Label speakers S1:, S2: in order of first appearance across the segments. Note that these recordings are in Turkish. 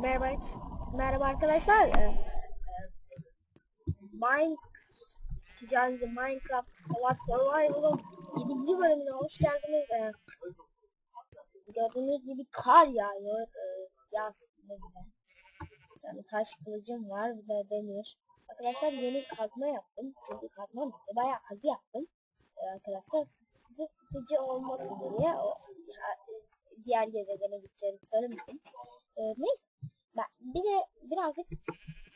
S1: Merhaba, merhaba arkadaşlar. Ee, Mine Ticaret Minecraft Savaş Survival'ın 7. bölümüne hoş geldiniz. Ee, gördüğünüz gibi kar yağıyor. Ee, yaz ne güzel. Yani taş kılıcım var bir de demir. Arkadaşlar yeni kazma yaptım. Çünkü kazma bitti. Bayağı kazı yaptım. Ee, arkadaşlar size sıkıcı olmasın diye o, diğer gezegene gideceğimi söylemiştim. Ee, neyse. Bir de birazcık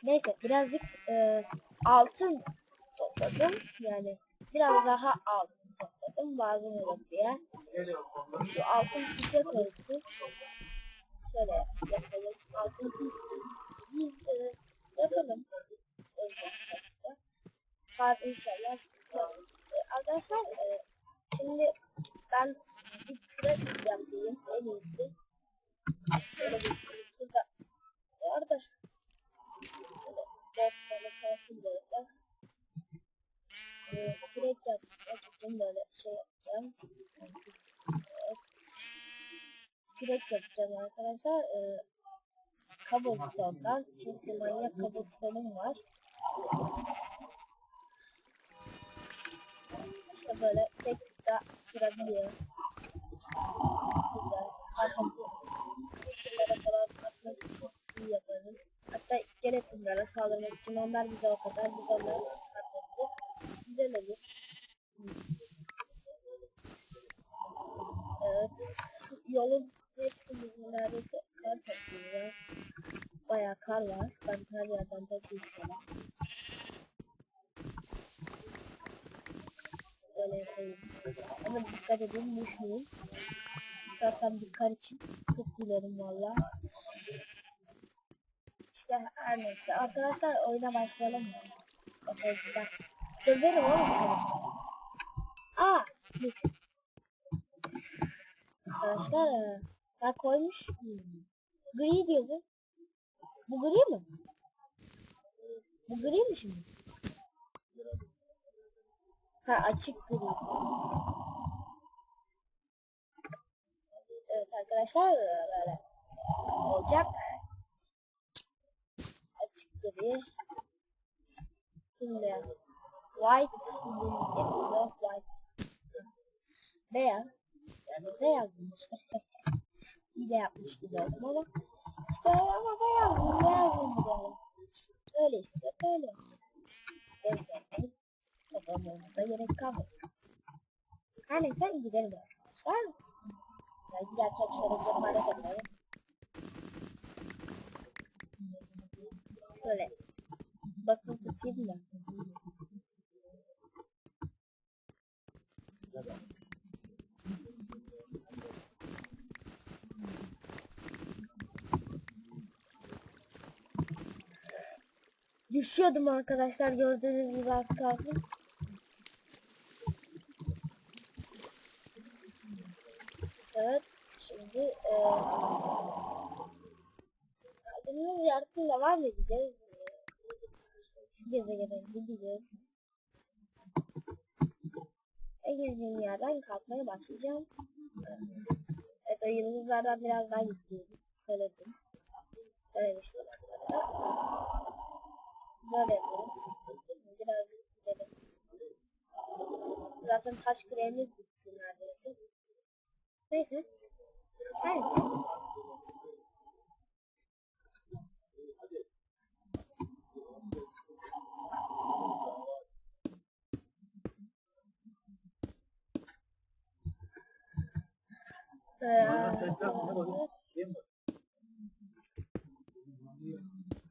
S1: neyse birazcık e, altın topladım. Yani biraz daha altın topladım. Lazım olur diye. Şu altın fişe koyusu. Şöyle yapalım. Altın fiş. Biz e, yapalım. Var inşallah. E, arkadaşlar e, şimdi ben bir kürek yapayım en iyisi. Şurada Orada. Böyle dört tane kalsın böyle. Ee, yapmak için böyle şey yapacağım. Evet. Kürek yapacağım arkadaşlar. Ee, cobblestone'dan. Çünkü manyak cobblestone'um var. İşte böyle tek tıkta kırabiliyor. Güzel. Falan atmak için iyi yaparız. Hatta iskeletonlara saldırmak için onlar bize o kadar biz atlattık. Güzel olur. Evet. Yolun hepsi bizim neredeyse kar topluyor. Bayağı kar var. Ben her yerden falan. Böyle yapayım. Ama dikkat edin düşmeyin. Zaten bir kar için çok gülerim valla. İşte her neyse. Arkadaşlar oyuna başlayalım mı? Bakalım dakika. Döverim oğlum. Aa! dur. Arkadaşlar ben koymuş. Gri diyor bu. Bu gri mi? Bu gri mi şimdi? Ha açık gri. Evet arkadaşlar böyle olacak. Açık gri. Şimdi white yapıyor. White. Beyaz. Yani beyaz işte. İyi de yapmış gibi oldum ama işte ama beyaz beyaz böyle. Öyle işte öyle. Evet. Kafamızda gerek kalmadı. Her neyse gidelim arkadaşlar. Yani. Şöyle. Basın tutayım da. Düşüyordum arkadaşlar gördüğünüz gibi az kalsın. Evet şimdi e, Adımız yardım devam edeceğiz. Gezegene gideceğiz. En gezgin yerden kalkmaya başlayacağım. Evet o yıldızlardan biraz daha gidiyorum. Söyledim. Söylemiştim arkadaşlar. Böyle yapalım. Birazcık gidelim. Zaten taş kremimiz. Evet.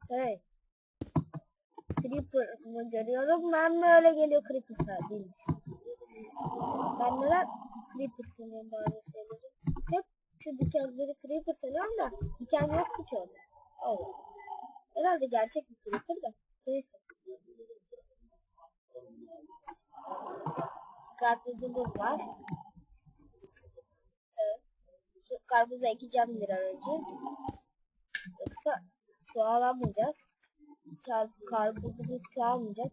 S1: Hey. Creeper'ımı görüyorum. Ben mi öyle geliyor Creeper değil. Ben neden Creeper sanıyorum bazı şeyleri. Hep şu dikenleri Creeper sanıyorum da diken yoktu ki orada. Oh. Herhalde gerçek bir Creeper da. Neyse. Karpuzumuz var. Evet. Şu karpuza ekeceğim bir an önce. Yoksa şu alamayacağız. Çarpı karpuzumuz şu almayacak.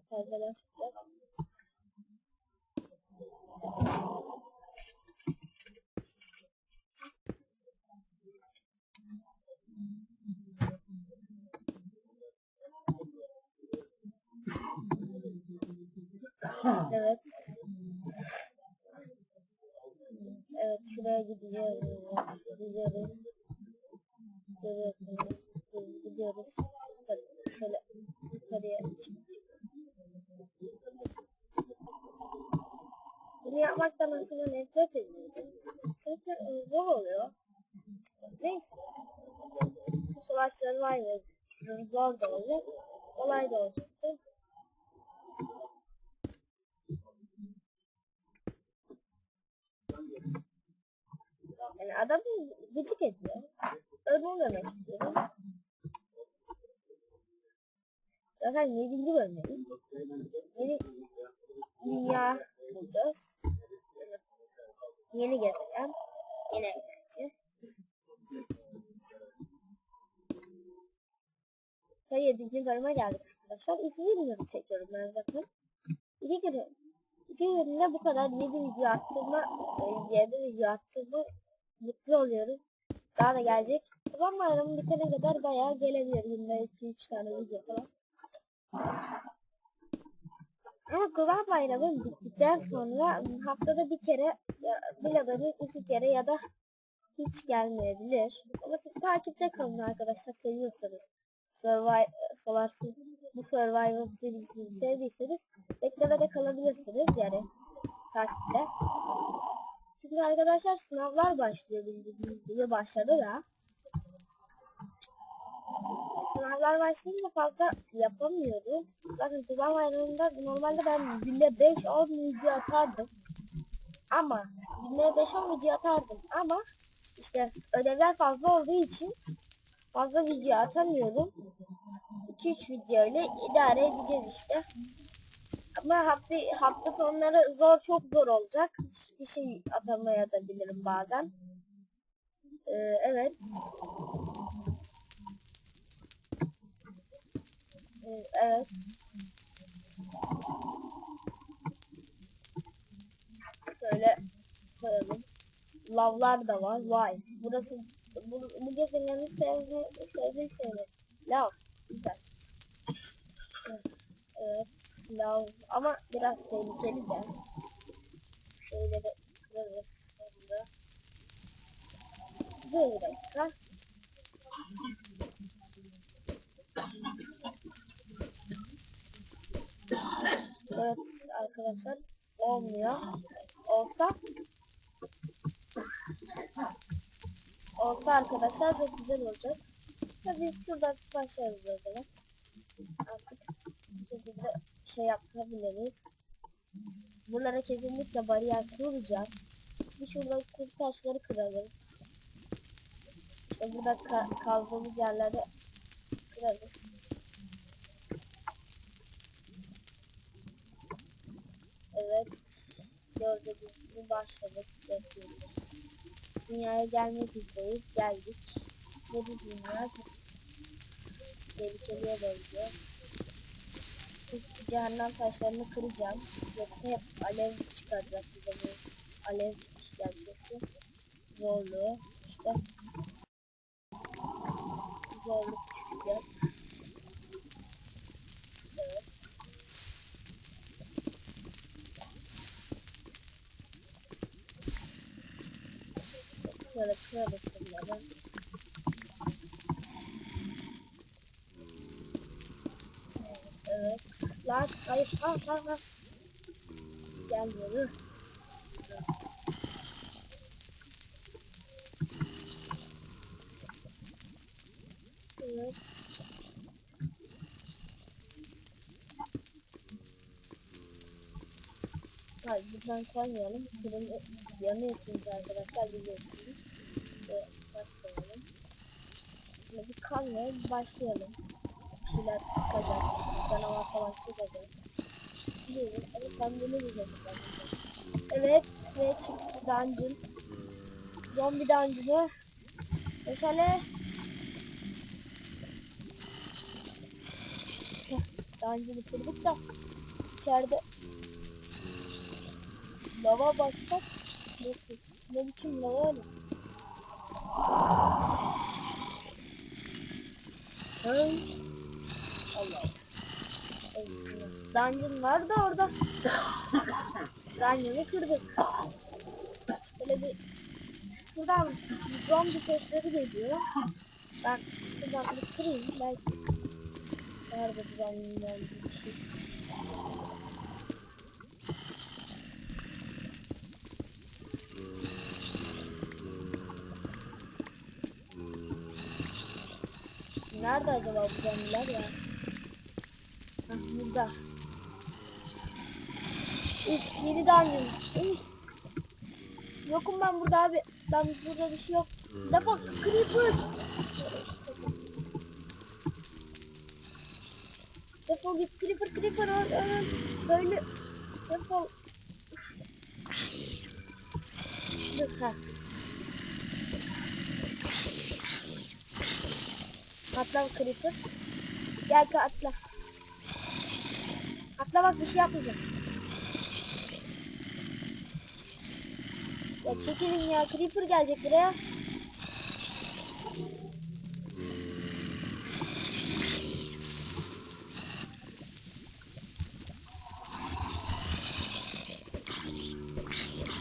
S1: Evet. Evet şuraya gidiyoruz. Gidiyoruz. Görüyorsunuz. Biz gidiyoruz. Şöyle, yukarıya çıktık. Bunu yapmaktan aslında nefret ediyorum. Çünkü e, zor oluyor. Neyse. Bu savaşları var ya zor da olacak. Kolay da olacaktı. Yani adam gıcık ediyor. Öldürmemek istiyorum. Zaten 7. bölümdeyiz. Yeni dünya bulacağız. Yeni gezegen. Yeni eğlence. Ve 7. bölüme geldik arkadaşlar. İkinci videoyu çekiyorum ben zaten. İki gün, iki günde bu kadar 7 video attığıma, 7 video attığıma mutlu oluyorum. Daha da gelecek. Kurban bayramı bitene kadar bayağı gelebilir. Günde 2-3 tane video falan. Ama Kurban Bayramı bittikten sonra haftada bir kere ya, bilemedin iki kere ya da hiç gelmeyebilir. Ama siz takipte kalın arkadaşlar seviyorsanız. Survive, Solar bu Survival serisini sevdiyseniz beklemede kalabilirsiniz yani takipte. Çünkü arkadaşlar sınavlar başlıyor bildiğiniz gibi başladı da. Sınavlar başlayınca fazla yapamıyorum. Zaten Kurban Bayramı'nda normalde ben günde 5-10 video atardım. Ama günde 5-10 video atardım ama işte ödevler fazla olduğu için fazla video atamıyorum. 2-3 video ile idare edeceğiz işte. Ama hafta, hafta sonları zor çok zor olacak. Bir şey atamaya da bilirim bazen. Ee, evet. Ee, evet. Şöyle koyalım. Lavlar da var. Vay. Burası bu, bu gezegenin sevdiği sevdiği şey ne? Lav. Güzel. Evet. Lav. Ama biraz tehlikeli de. Şöyle de kırarız. Burada. Dur bir dakika. Evet arkadaşlar olmuyor. Olsa olsa arkadaşlar çok güzel olacak. Ya biz şuradan başlarız o zaman. Artık şekilde şey yapabiliriz. Buralara kesinlikle bariyer kuracağım. Bir şurada kum taşları kıralım. İşte burada ka kazdığımız yerlere kırarız. Evet. Gördüğünüz gibi başladık. Bekliyoruz. Dünyaya gelmek üzereyiz. Geldik. Ve bu dünya çok tehlikeliye benziyor. Cehennem taşlarını kıracağım. Yoksa hep alev çıkaracak bize bu alev işkencesi. Zorluğu. İşte zorluk çıkacak. Evet. Şöyle kırarız bunları. Evet. Lan Ha ha ha. Gelmiyor. Evet. Hayır buradan koymayalım. Fırın yanıyor çünkü arkadaşlar biliyorsunuz. Ve başlayalım. Şimdi bir kalmaya başlayalım. Bir şeyler çıkacak. Canavar falan çıkacak. Biliyorum ama ben bunu bilmiyorum. Evet ve çıktı dungeon. Zombi dungeon'ı. Meşale. Dungeon'ı kırdık da içeride lava baksak nasıl? Ne biçim lava öyle? Hey. Dungeon var da orada. Dungeon'ı kırdık. Böyle bir buradan zombi sesleri geliyor. Ben buradan bir kırayım belki. Nerede zombinden bir şey. Nerede acaba bu zombiler ya? Hah, burada. Üf, yeni. Üf. Yokum ben burada abi. Ben burada bir şey yok. Defol. Creeper. Defol git. Creeper, Creeper. Öl, öl. Böyle. Defol. Ha. Atla Creeper. Gel atla. Atla bak bir şey yapmayacağım. Ya çekilin ya Creeper gelecek buraya.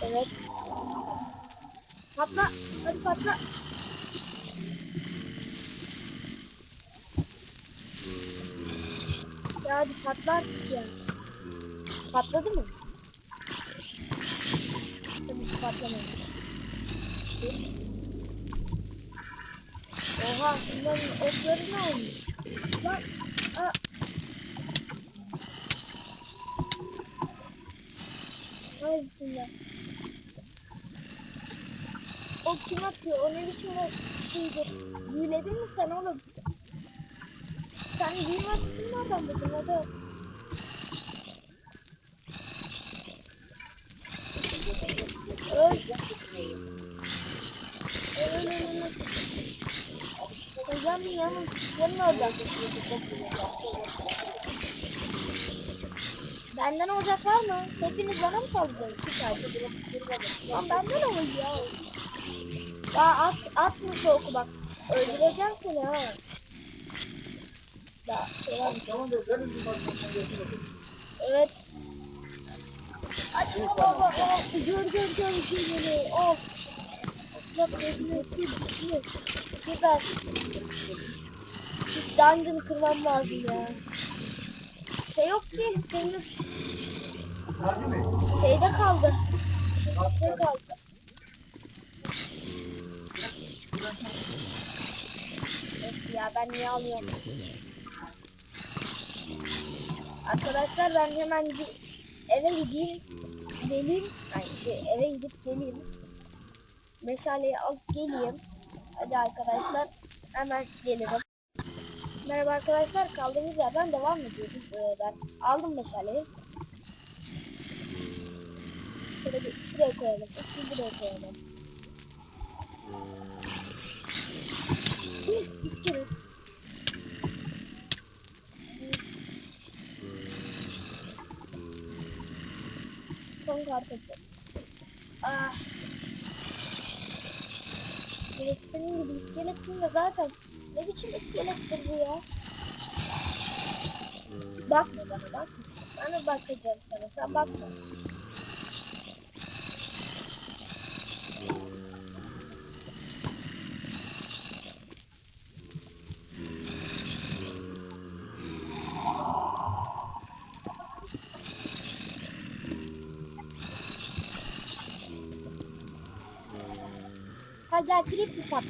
S1: Evet. Patla. Hadi patla. Ya hadi patlar ya. Patladı mı? Tabii ki patlamadı. Oha bunların otları ne olmuş? Lan aa. Hay bismillah. O kim atıyor? O ne biçim o şeydir? Büyüledin mi sen oğlum? Sen büyüme açtın nereden buldun hadi? Hocam yanım, yanım orada. Benden olacak var mı? Hepiniz bana mı saldıracaksınız? Lan benden olur ya. Ya at, at mı soğuku bak. Öldüreceğim seni ha. Ya şey var mı? Evet. Hadi baba baba. Gör gör gör. Of. Bak gözüne sil sil. Süper. Şu dungeon kırmam lazım ya. Şey yok ki. Benim şeyde kaldı. Şeyde kaldı. Ya ben niye alıyorum? Arkadaşlar ben hemen eve gideyim. Geleyim. Ay şey eve gidip geleyim. Meşaleyi alıp geleyim. Hadi arkadaşlar hemen gelirim. Merhaba arkadaşlar kaldığımız yerden devam ediyoruz. Ee, ben aldım meşaleyi. Şöyle bir şuraya koyalım. Şimdi buraya koyalım. İskelet. Son kartası. Ah. Gerektiğinin gibi iskeletin de zaten ne biçim iskelettir bu ya? Bakma bana bak. Bana bakacağım sana sen bakma. Grip mi sat?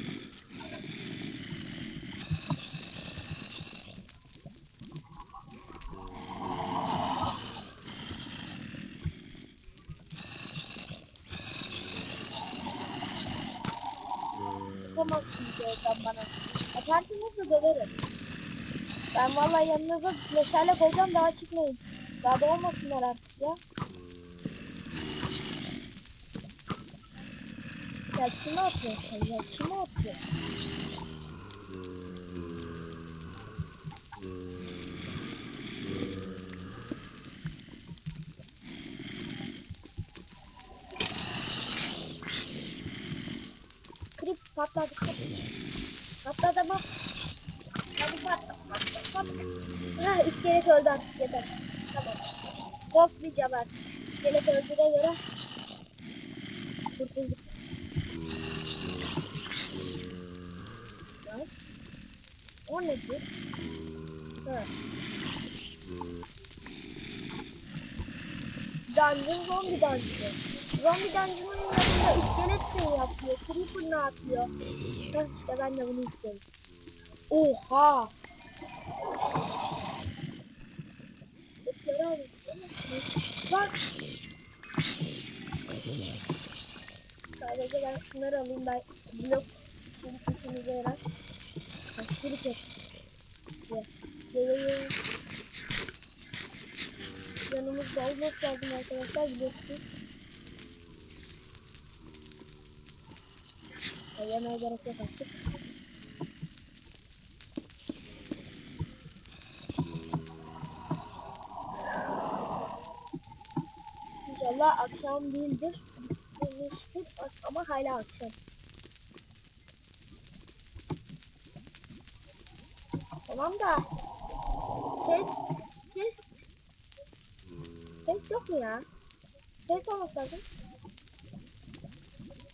S1: Tutamazsın oradan bana. Döverim. Ben vallahi yanınıza meşale koyacağım daha çıkmayın. Daha doğmasınlar artık ya. Ya kime atıyorsun ya kime atıyorsun? Krip patladı patladı ama Hadi patla patla patla Ha iskelet öldü artık yeter Tamam. Bir cabar. İskelet öldüğüne göre O nedir? Ha. Dungeon zombi dungeon. Zombi dungeon'ın yanında iskelet şey yapıyor. Creeper ne yapıyor? Heh, işte ben de bunu istiyorum. Oha! Bak! Sadece ben şunları alayım ben blok şimdi işimize yarar. Bak. Ye ye ye. Yanımızda olmak lazım arkadaşlar biliyorsunuz. Yemeye gerek yok artık. İnşallah akşam değildir. Bitmiştir ama hala akşam. Tamam da ses ses ses yok mu ya? Ses olması lazım.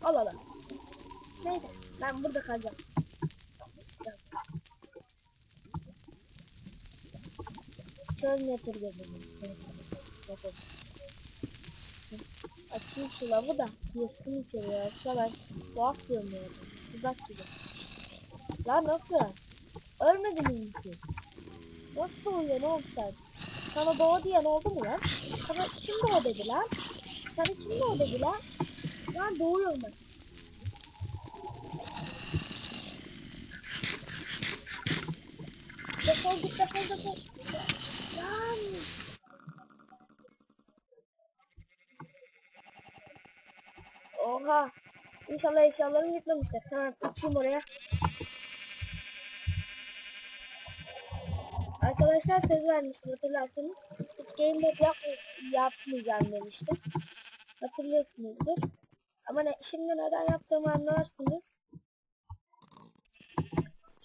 S1: Al al al. Neyse ben burada kalacağım. Çöl netir gözüm. Açayım şu lavı da girsin içeriye. Ben tuhaf görünüyorum. Uzak gibi. Ya nasıl? Ölmedin mi misin? Nasıl oluyor ne oldu sen? Sana doğa diyen oldu mu lan? Sana kim doğa dedi lan? Sana kim doğa dedi lan? Lan doğuyorum ben. Defol git defol defol. Lan. Oha. İnşallah eşyalarım gitmemiştir. Hemen uçayım oraya. Arkadaşlar söz vermiştim hatırlarsanız. Hiç game mode yap yapmayacağım demiştim. Hatırlıyorsunuzdur. Ama ne, şimdi neden yaptığımı anlarsınız.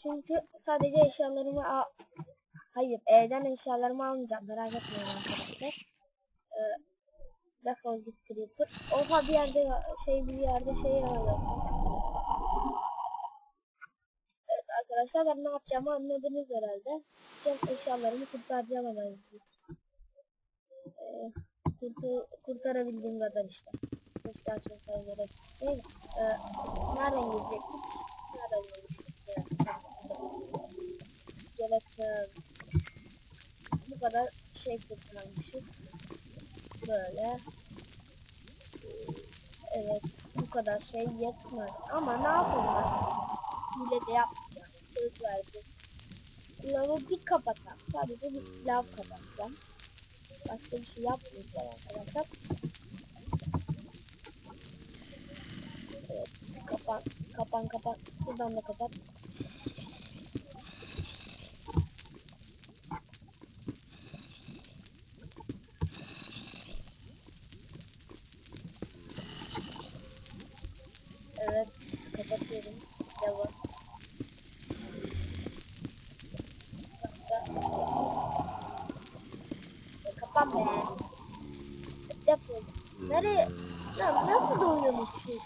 S1: Çünkü sadece eşyalarımı al... Hayır, evden eşyalarımı almayacağım. Merak etmeyin arkadaşlar. Ee, defol git creeper. Oha bir yerde şey bir yerde şey arıyor. Evet arkadaşlar ben ne yapacağımı anladınız herhalde. Gideceğim eşyalarımı kurtaracağım ama ee, kurtu, kurtarabildiğim kadar işte. Keşke açılsaydı gerek. Neyse. Ee, nereden girecektik? Nereden girmiştik? İskelet bu kadar şey kurtarmışız. Böyle. Evet. Bu kadar şey yetmez. Ama ne yapalım? Hile de yapmayacağım. Söz verdim. Lavı bir kapatacağım. Sadece bir lav kapatacağım. Başka bir şey yapmayacağım arkadaşlar. Evet. Kapan. Kapan kapan. Buradan da kapat. Evet, kapatıyorum. Devam. Ya Kapan be. Defol. Nereye? Lan nasıl doğuyorsunuz siz?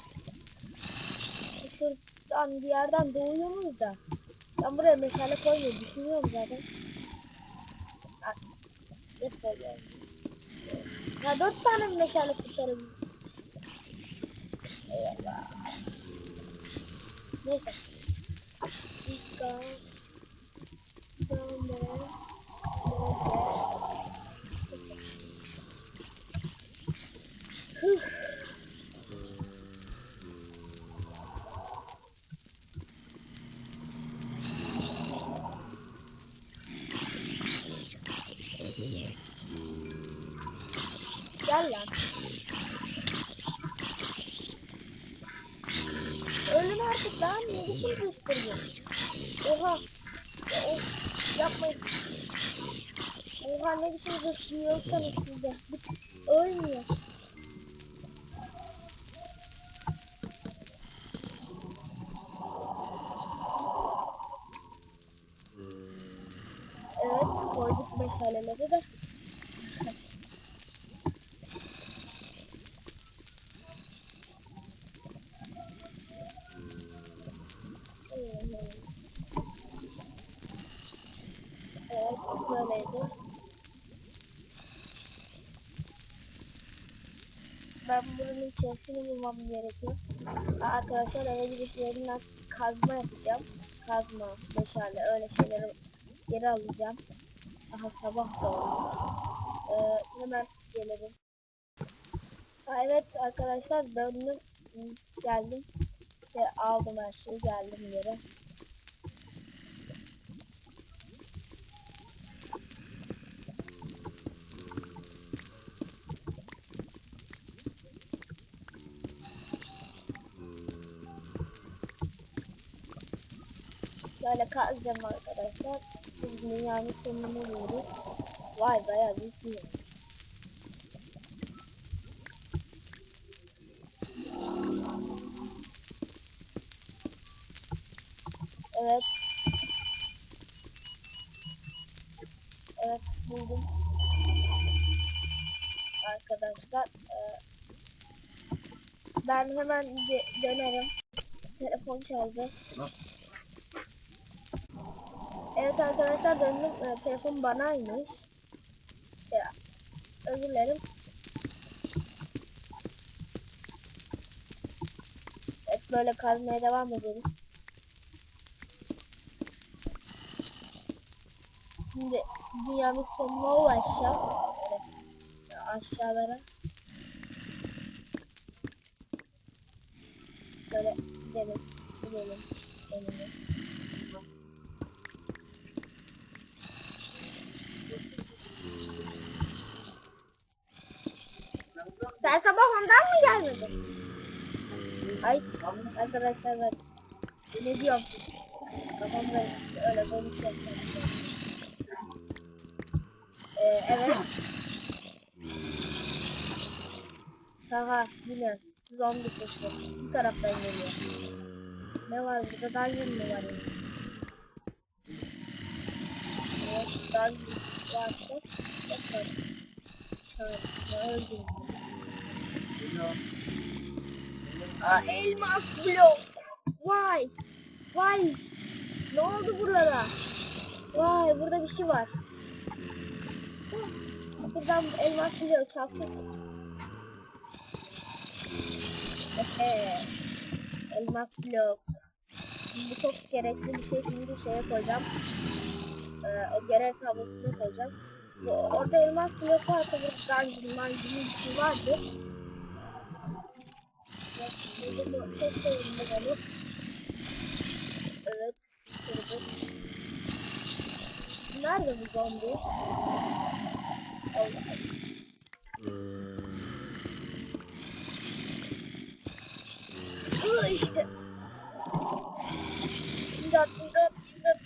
S1: Şuradan bir yerden doğuyorsunuz da. Ben buraya meşale koymayı düşünüyorum zaten. Defol ya. Ya dört tane meşale kurtarabilirim? Eyvallah. Neyse. Dikkat. Dönme. Hıh. Gel lan. Ölün artık lan ne biçim gösteriyor? Oha. Of, yapmayın. Oha ne biçim gösteriyorsanız sizde. Ölmüyor. Evet koyduk meşaleleri de. böyleydi. Ben bunun içerisini bulmam gerekiyor. Aa, Arkadaşlar eve gidip yerinden kazma yapacağım. Kazma, meşale öyle şeyleri geri alacağım. Aha sabah da oldu. Ee, hemen gelirim. Ha, evet arkadaşlar döndüm. Geldim. İşte aldım her şeyi geldim yere. Böyle kazacağım arkadaşlar. Biz dünyanın sonunu buluruz. Vay bayağı büyük bir. Evet. Evet buldum. Arkadaşlar. eee, ben hemen dönerim. Telefon çaldı. Evet arkadaşlar döndüm. Ee, telefon banaymış. Şey, özür dilerim. Evet böyle kazmaya devam edelim. Şimdi dünyanın sonuna ulaşacağım. Evet. Aşağılara. Böyle gidelim. Gidelim. Gidelim. Sen sabah ondan mı gelmedin? Ay arkadaşlar ben ne diyorum? Kafam karıştı öyle konuşuyorum. Ee, evet. Aha yine zombi sesi bu taraftan geliyor. Ne var burada dungeon mı var? ya? Evet dungeon varsa yapar. Çağırma öldürdüm. Aa, elmas blok. Vay. Vay. Ne oldu burada? Vay burada bir şey var. Buradan elmas blok. Ehe. elmas blok. Bu çok gerekli bir şey. Şimdi şeye koyacağım. Ee, o görev tablosuna koyacağım. Orada elmas blok varsa burada dungeon, dungeon bir şey vardır. Burada çok sevindim onu. Evet. Nerede bu zombi? Allah. İşte. İmdat, imdat, imdat.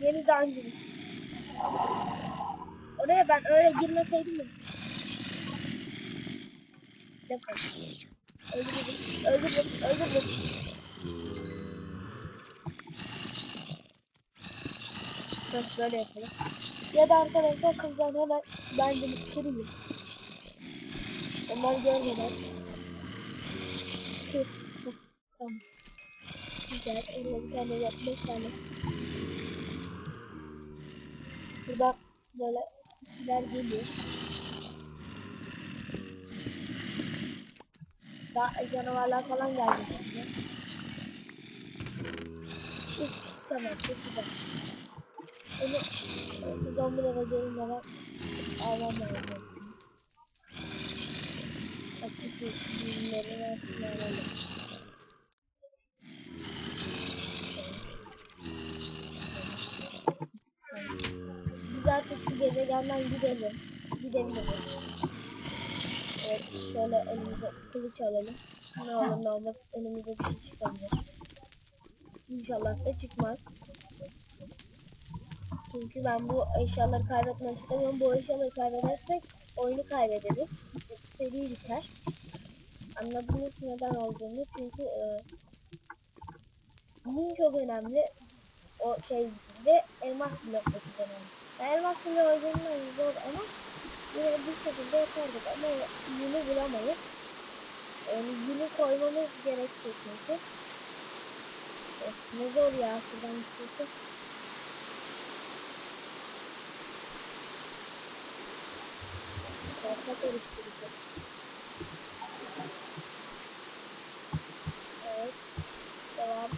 S1: Yeni dungeon. Oraya ben öyle girmeseydim? Bir dakika. Öldürdüm, öldürdüm, öldürdüm. Bak böyle yapalım. Ya da arkadaşlar kızlar hemen bence bir kırayım. Onlar görmeden. Kır. Tamam. Güzel. Oraya bir tane yap. Beş tane. Burada böyle ikiler geliyor. Daha canavarlar falan gelecek şimdi. Üf, tamam çok güzel. Onu bu zombilere gelince ben almam lazım. Açık ürünlerin hepsini alalım. Biz artık şu gezegenden gidelim. Gidebiliriz. Evet, şöyle elimize kılıç alalım. Ne olur ne olmaz elimize bir şey çıkabilir. İnşallah da çıkmaz. Çünkü ben bu eşyaları kaybetmek istemiyorum. Bu eşyaları kaybedersek oyunu kaybederiz. Seri biter. Anladınız neden olduğunu. Çünkü e, bunun çok önemli. O şey ve elmas blok da çok önemli. Yani elmas blok özelliğinden zor ama Yine bir şekilde yapardık ama yünü bulamayız. Yani yünü koymamız gerekiyor çünkü. Evet, ne zor ya şuradan istiyorsun. Kafa karıştıracak. Evet. Devam.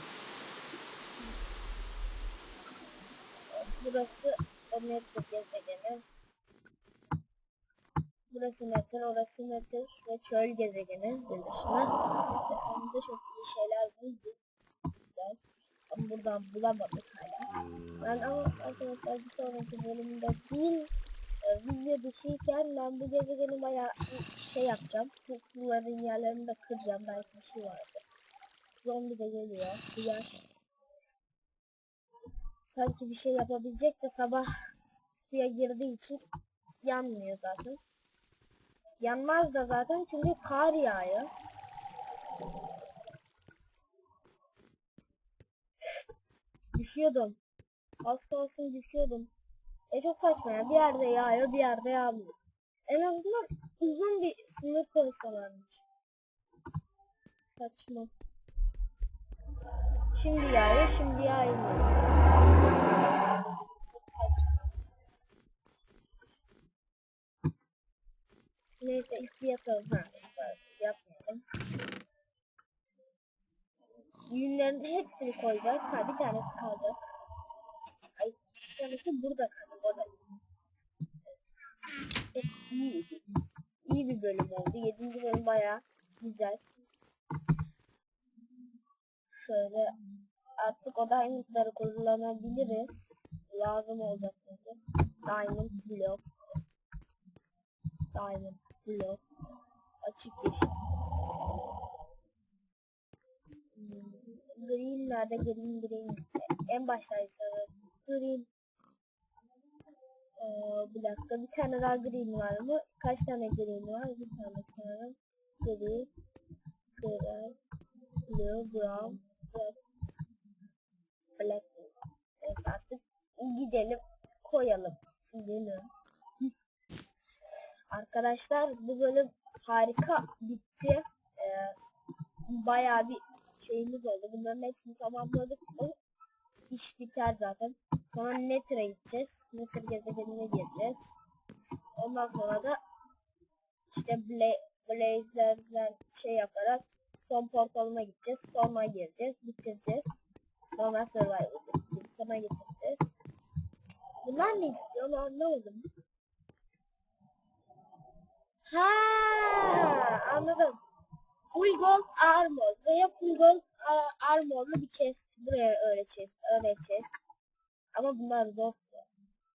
S1: Burası Omega gezegeni. Burası Meter, orası Meter ve çöl gezegeni birleşimi. Ve sonunda çok iyi şeyler bulduk. Güzel. Ama buradan bulamadık hala. Ben ama arkadaşlar bir sonraki bölümde değil e, video dışıyken ben bu gezegeni bayağı şey yapacağım. Tıklıların yerlerini de kıracağım. Belki bir şey vardır. Zombi de geliyor. Diğer. Sanki bir şey yapabilecek de sabah suya girdiği için yanmıyor zaten. Yanmaz da zaten çünkü kar yağıyor. Düşüyordum. Az kalsın düşüyordum. E çok saçma ya. Bir yerde yağıyor, bir yerde yağmıyor. En azından uzun bir sınır koysalarmış. Saçma. Şimdi yağıyor, şimdi yağmıyor. Saçma. Neyse ilk bir yatalım. Ha, yapmayalım. Yünlerin hepsini koyacağız. Ha bir tanesi kalacak. Ay bir tanesi burada kaldı. O da. Çok iyiydi. İyi bir bölüm oldu. Yedinci bölüm bayağı güzel. Şöyle artık o diamondları kullanabiliriz. Lazım olacak çünkü. Diamond block. Diamond block. Açık yeşil. Hmm, Green nerede? Green green. En baştaysa green. Ee, bir dakika bir tane daha green var mı? Kaç tane green var? Bir tane sanırım. Green, grey, blue, brown, red, black. Neyse artık gidelim koyalım. Gidelim. Arkadaşlar bu bölüm harika bitti. Ee, bayağı bir şeyimiz oldu. Bunların hepsini tamamladık. O iş biter zaten. Sonra Nether'a gideceğiz. Nether gezegenine gireceğiz. Ondan sonra da işte Bla Blaze'lerden şey yaparak son portalına gideceğiz. Sonra gireceğiz. Bitireceğiz. Sonra Survival'ı sona getireceğiz. Bunlar ne istiyor? Anlamadım. Ha, anladım. Full gold armor veya full gold armorlu bir chest buraya öyle chest öyle chest. Ama bunlar zor.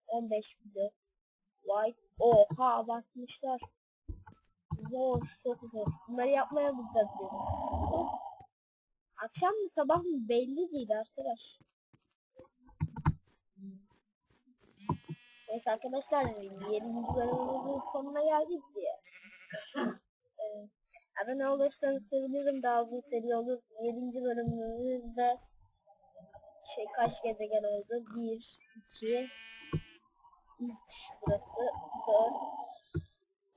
S1: 15 video. Vay oha bakmışlar. Zor çok zor. Bunları yapmaya biz de. Akşam mı sabah mı belli değil arkadaş. Neyse arkadaşlar 7. bölümümüzün sonuna geldik diye. Ee, abone olursanız sevinirim daha bu seri olur. 7. bölümümüzde şey kaç gezegen oldu? 1, 2, 3 burası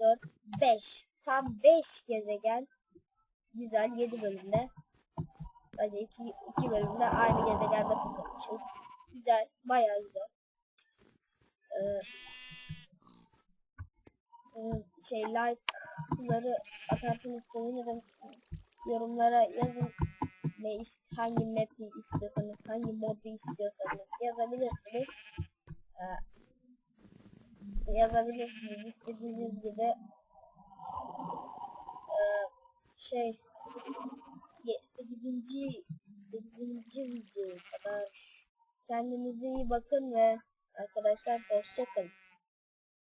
S1: 4, 4, 5. Tam 5 gezegen. Güzel 7 bölümde. Bence 2, 2 bölümde aynı gezegende tutulmuşuz. Güzel, bayağı güzel. Ee, e, şey like'ları atarsanız sevinirim. Yorumlara yazın ne hangi map'i istiyorsanız, hangi modu istiyorsanız yazabilirsiniz. Ee, yazabilirsiniz istediğiniz gibi. Ee, şey 8. 8. video kadar kendinize iyi bakın ve arkadaşlar hoşçakalın.